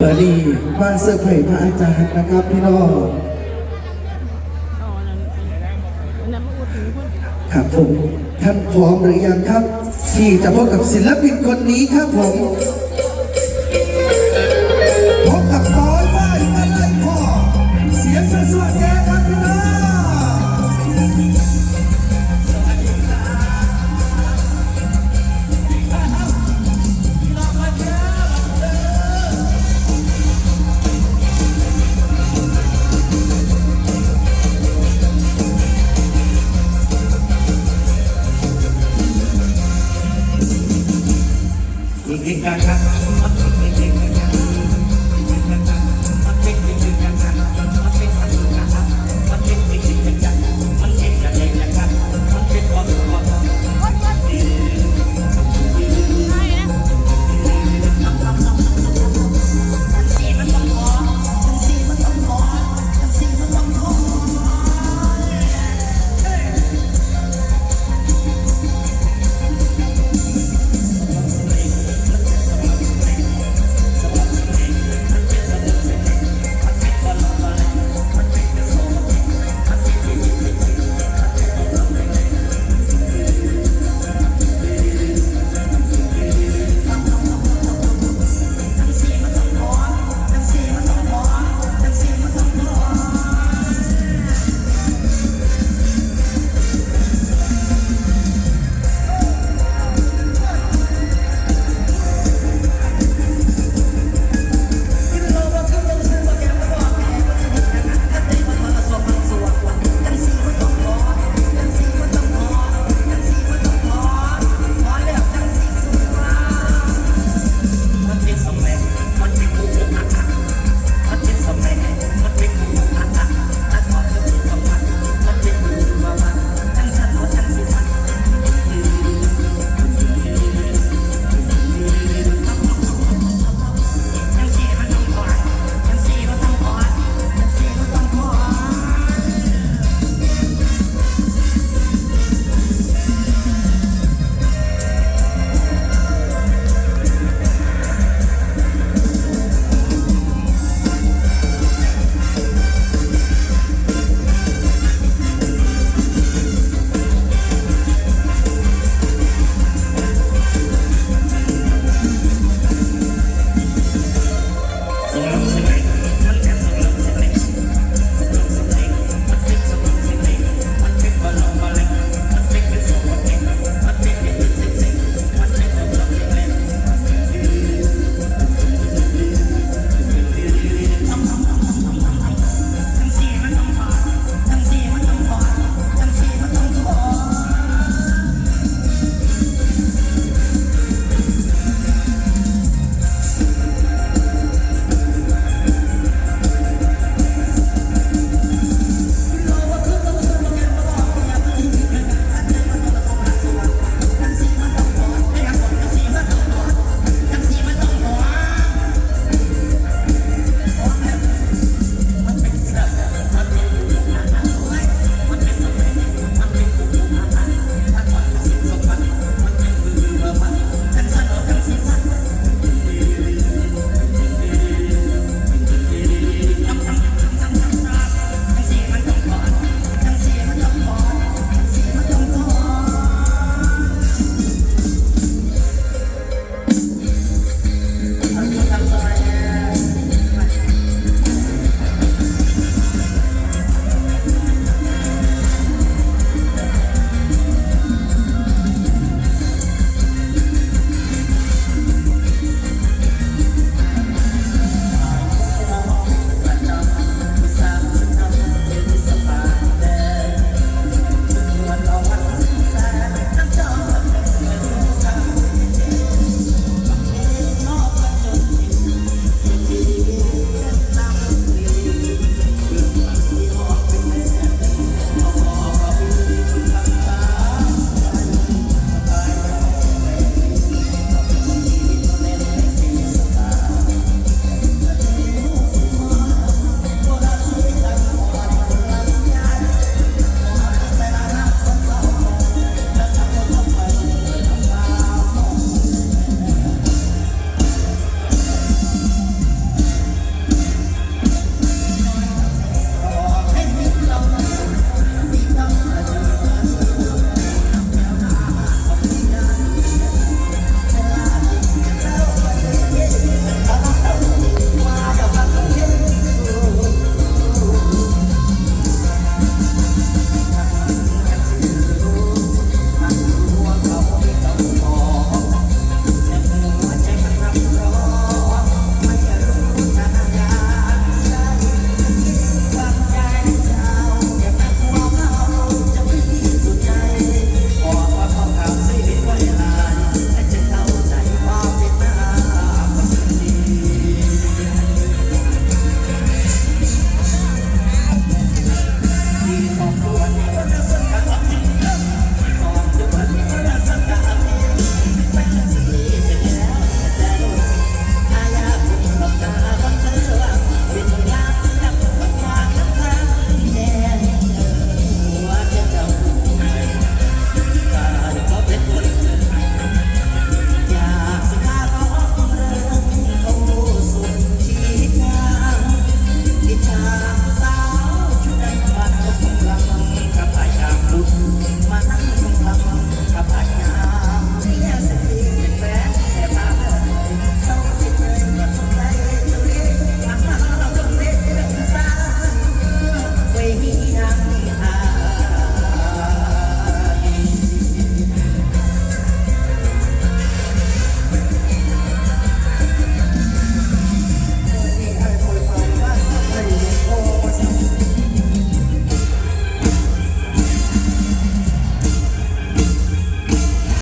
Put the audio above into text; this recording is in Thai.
เมื่อนี้มาเซอร์ไพรส์พระอาจารย์นะครับพี่น้องครับผมท่านพร้อมหรือยังครับ ที่จะพบกับศิลปินคนนี้ครับผม ส